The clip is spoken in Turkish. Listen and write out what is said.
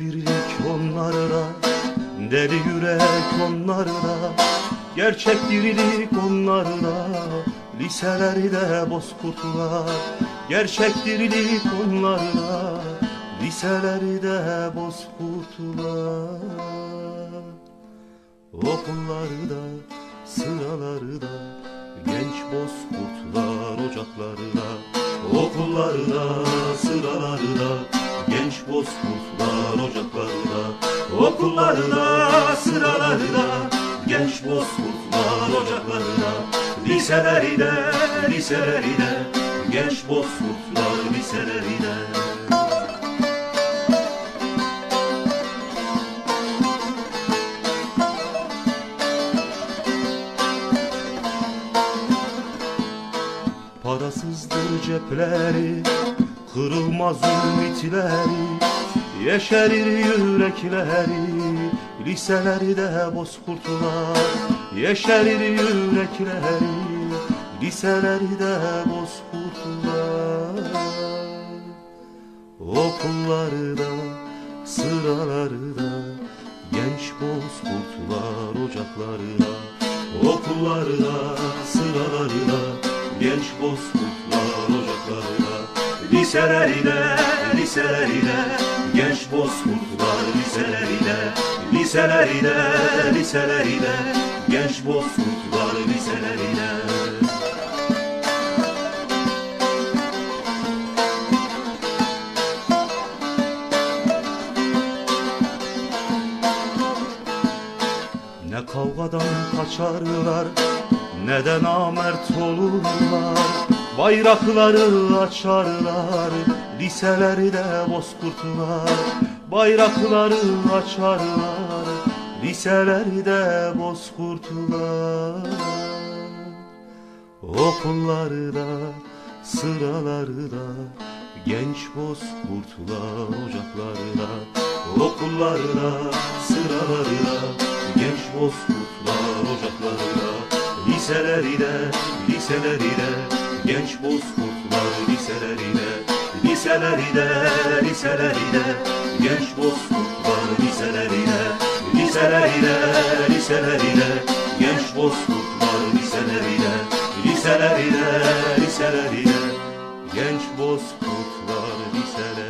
Birlik onlarda Deli yürek onlarda Gerçek dirilik onlarda Liselerde bozkurtlar Gerçek dirilik onlarda Liselerde bozkurtlar. Okullarda, sıralarda Genç bozkurtlar ocaklarda Okullarda, sıralarda Genç bozkurtlar ocaklarda Okullarda, sıralarda Genç bozkurtlar ocaklarda Liselerde, liselerde Genç bozkurtlar liselerde Parasızdır cepleri Kırılmaz ümitleri Yeşerir yürekleri Liselerde bozkurtlar. Yeşerir yürekleri Liselerde bozkurtlar. Okullarda, sıralarda Genç bozkurtlar ocaklarda. Okullarda, sıralarda Genç bozkurtlar Liselerde, liselerde Genç bozkurtlar liselerde Liselerde, liselerde Genç bozkurtlar liselerde Ne kavgadan kaçarlar ne de namert olurlar Bayrakları açarlar liselerde bozkurtlar. Bayrakları açarlar liselerde bozkurtlar. Okullarda, sıralarda Genç bozkurtlar ocaklarda Okullarda, sıralarda Genç bozkurtlar ocaklarda Liselerde, liselerde Genç bozkurtlar liselerde Liselerde, liselerde Genç bozkurtlar liselerde Liselerde, liselerde Genç bozkurtlar liselerde Liselerde, liselerde Genç bozkurtlar liselerde